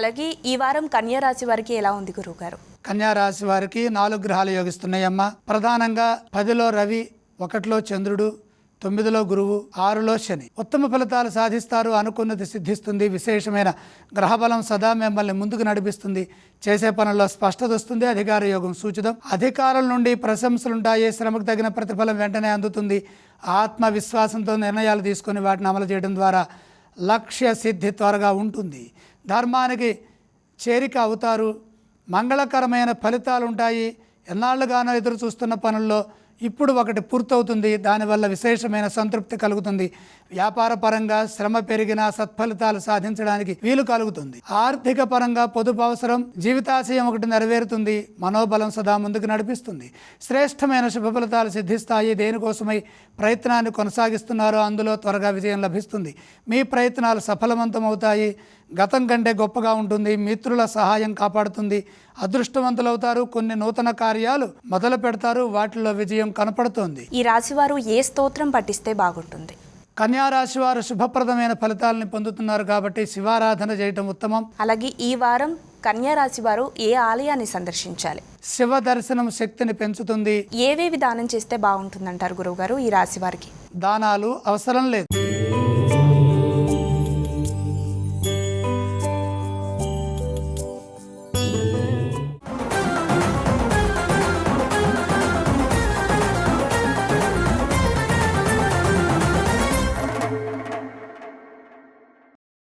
అలాగే ఈ వారం కన్యారాశి వారికి ఎలా ఉంది గురువుగారు? గారు రాశి వారికి నాలుగు గ్రహాలు యోగిస్తున్నాయమ్మ. ప్రధానంగా పదిలో రవి ఒకటిలో చంద్రుడు తొమ్మిదిలో గురువు ఆరులో శని. ఉత్తమ ఫలితాలు సాధిస్తారు అనుకున్నది సిద్ధిస్తుంది. విశేషమైన గ్రహబలం సదా మిమ్మల్ని ముందుకు నడిపిస్తుంది. చేసే పనుల్లో స్పష్టత వస్తుంది. అధికార యోగం సూచితం. అధికారుల నుండి ప్రశంసలుంటాయి శ్రమకు తగిన ప్రతిఫలం వెంటనే అందుతుంది. ఆత్మవిశ్వాసంతో నిర్ణయాలు తీసుకొని వాటిని అమలు చేయడం ద్వారా లక్ష్య సిద్ధి త్వరగా ఉంటుంది. ధర్మానికి చేరిక అవుతారు. మంగళకరమైన ఫలితాలు ఉంటాయి ఎన్నాళ్ళుగానో ఎదురు చూస్తున్న పనుల్లో ఇప్పుడు ఒకటి పూర్తవుతుంది దానివల్ల విశేషమైన సంతృప్తి కలుగుతుంది. వ్యాపార పరంగా శ్రమ పెరిగినా సత్ఫలితాలు సాధించడానికి వీలు కలుగుతుంది. ఆర్థిక పరంగా పొదుపు అవసరం జీవితాశయం ఒకటి నెరవేరుతుంది మనోబలం సదా ముందుకు నడిపిస్తుంది. శ్రేష్టమైన శుభ ఫలితాలు సిద్ధిస్తాయి దేనికోసమై ప్రయత్నాన్ని కొనసాగిస్తున్నారో అందులో త్వరగా విజయం లభిస్తుంది. మీ ప్రయత్నాలు సఫలవంతమవుతాయి గతం కంటే గొప్పగా ఉంటుంది మిత్రుల సహాయం కాపాడుతుంది అదృష్టవంతులవుతారు కొన్ని నూతన కార్యాలు మొదలు పెడతారు వాటిలో విజయం కనపడుతోంది. ఈ రాశి వారు ఏ స్తోత్రం పఠిస్తే బాగుంటుంది? కన్యా రాశి వారు శుభప్రదమైన ఫలితాలను పొందుతున్నారు కాబట్టి శివారాధన చేయటం ఉత్తమం. అలాగే ఈ వారం కన్యా రాశి వారు ఏ ఆలయాన్ని సందర్శించాలి? శివ దర్శనం శక్తిని పెంచుతుంది. ఏవేవి దానం చేస్తే బాగుంటుందంటారు గురువుగారు ఈ రాశి వారికి దానాలు అవసరం లేదు.